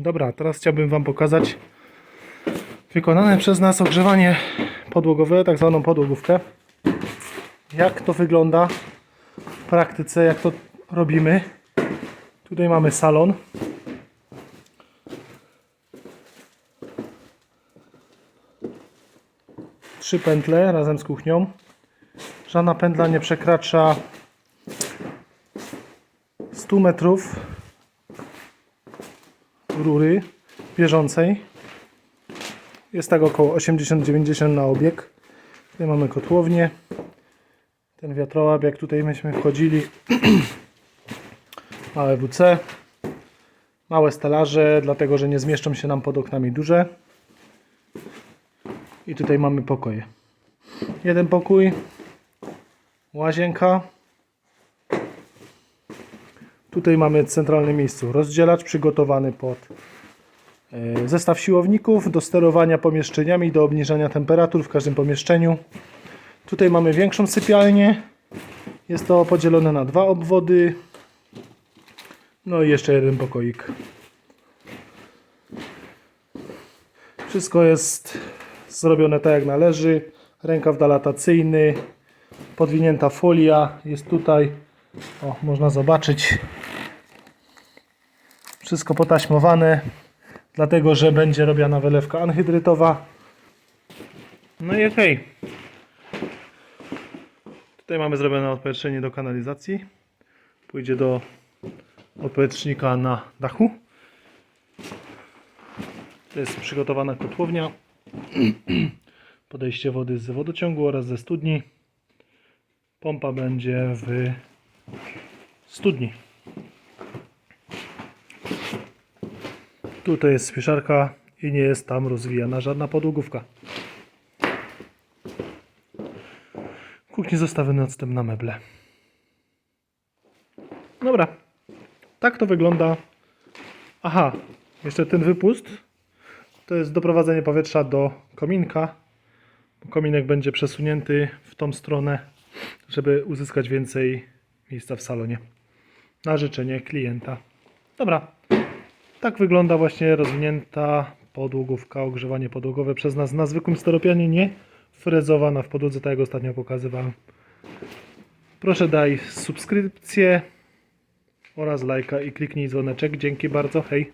Dobra, teraz chciałbym Wam pokazać wykonane przez nas ogrzewanie podłogowe, tak zwaną podłogówkę. Jak to wygląda w praktyce, jak to robimy. Tutaj mamy salon. Trzy pętle razem z kuchnią. Żadna pętla nie przekracza 100 metrów rury bieżącej. Jest tak około 80-90 na obieg. Tutaj mamy kotłownię. Ten wiatrołap, jak tutaj myśmy wchodzili. Małe WC. Małe stelaże, dlatego że nie zmieszczą się nam pod oknami duże. I tutaj mamy pokoje. Jeden pokój. Łazienka. Tutaj mamy centralne miejsce rozdzielacz przygotowany pod e, zestaw siłowników do sterowania pomieszczeniami, do obniżania temperatur w każdym pomieszczeniu. Tutaj mamy większą sypialnię. Jest to podzielone na dwa obwody. No i jeszcze jeden pokoik. Wszystko jest zrobione tak jak należy. Rękaw dalatacyjny, podwinięta folia jest tutaj. O, można zobaczyć. Wszystko potaśmowane, dlatego że będzie robiona wylewka anhydrytowa. No i okej. Tutaj mamy zrobione odpowietrzenie do kanalizacji. Pójdzie do odpowietrznika na dachu. To jest przygotowana kotłownia. Podejście wody z wodociągu oraz ze studni. Pompa będzie w studni. Tutaj jest spieszarka i nie jest tam rozwijana żadna podłogówka. W kuchni zostawiony odstęp na meble. Dobra. Tak to wygląda. Aha, jeszcze ten wypust to jest doprowadzenie powietrza do kominka. Kominek będzie przesunięty w tą stronę, żeby uzyskać więcej miejsca w salonie. Na życzenie klienta. Dobra. Tak wygląda właśnie rozwinięta podłogówka, ogrzewanie podłogowe przez nas na zwykłym steropianie, nie frezowana w podłodze, tak jak ostatnio pokazywałem. Proszę daj subskrypcję oraz lajka i kliknij dzwoneczek. Dzięki bardzo. Hej.